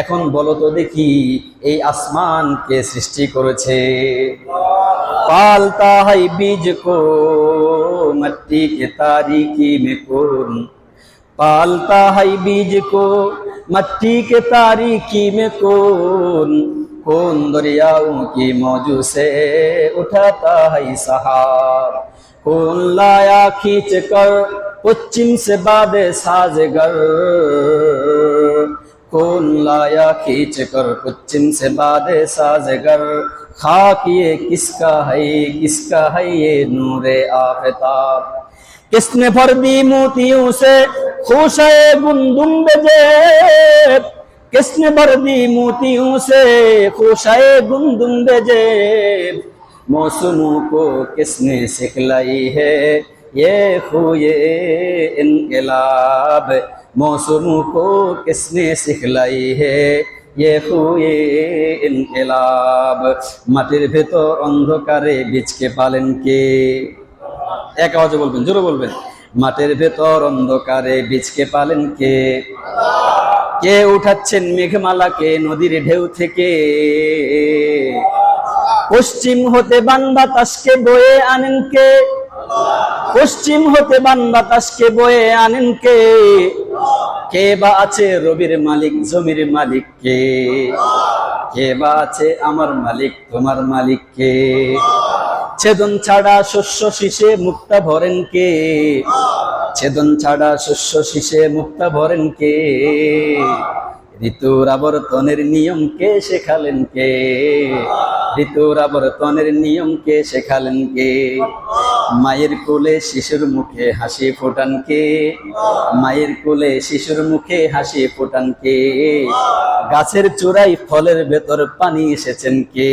এখন বলো তো দেখি, এই আসমান কে সৃষ্টি করেছে? পালতা হাই বীজ কো মট্টি কে তারিকি মে কোন? পালতা হাই বীজ কো মট্টি কে তারিকি মে কোন? কোন দরিয়াও কি মজু সে উঠাতা হাই সাহার কোন লায়া খিচ কর পশ্চিম সে বাদে সাজগর? कौन लाया खींच कर पश्चिम से बादे साजगर खाक ये किसका है किसका है ये नूरे आफताब? किसने भर दी मोतियों से खुशे गुंदुम जेब किसने भर दी मोतियों से खुशे गुंदुम जेब मौसमों को किसने सिखलाई है? ये खुए इनकलाब मौसमों को किसने सिखलाई है ये খুয়ে ইনকিলাব মাটির ভেতর অন্ধকারে বীজকে পালেন কে এক আওয়াজে বলবেন জোরে বলবেন মাটির ভেতর অন্ধকারে বীজকে পালেন কে কে উঠাচ্ছেন মেঘমালাকে নদীর ঢেউ থেকে পশ্চিম হতে বান বাতাসকে বয়ে আনেন কে পশ্চিম হতে বান বাতাসকে বয়ে আনেন কে? কে বা আছে রবির মালিক, জমির মালিক কে? কে বা আছে আমার মালিক, তোমার মালিক কে? ছেদন ছাড়া শস্য শীষে মুক্তা ভরেন কে? ছেদন ছাড়া শস্য শীষে মুক্তা ভরেন কে? ঋতুর আবর্তনের নিয়ম কে শেখালেন কে? ঋতুর আবর্তনের নিয়ম কে শেখালেন কে? মায়ের কোলে শিশুর মুখে হাসি ফোটান কে? মায়ের কোলে শিশুর মুখে হাসি ফোটান কে? গাছের চূড়ায় ফলের ভেতর পানি এসেছেন কে।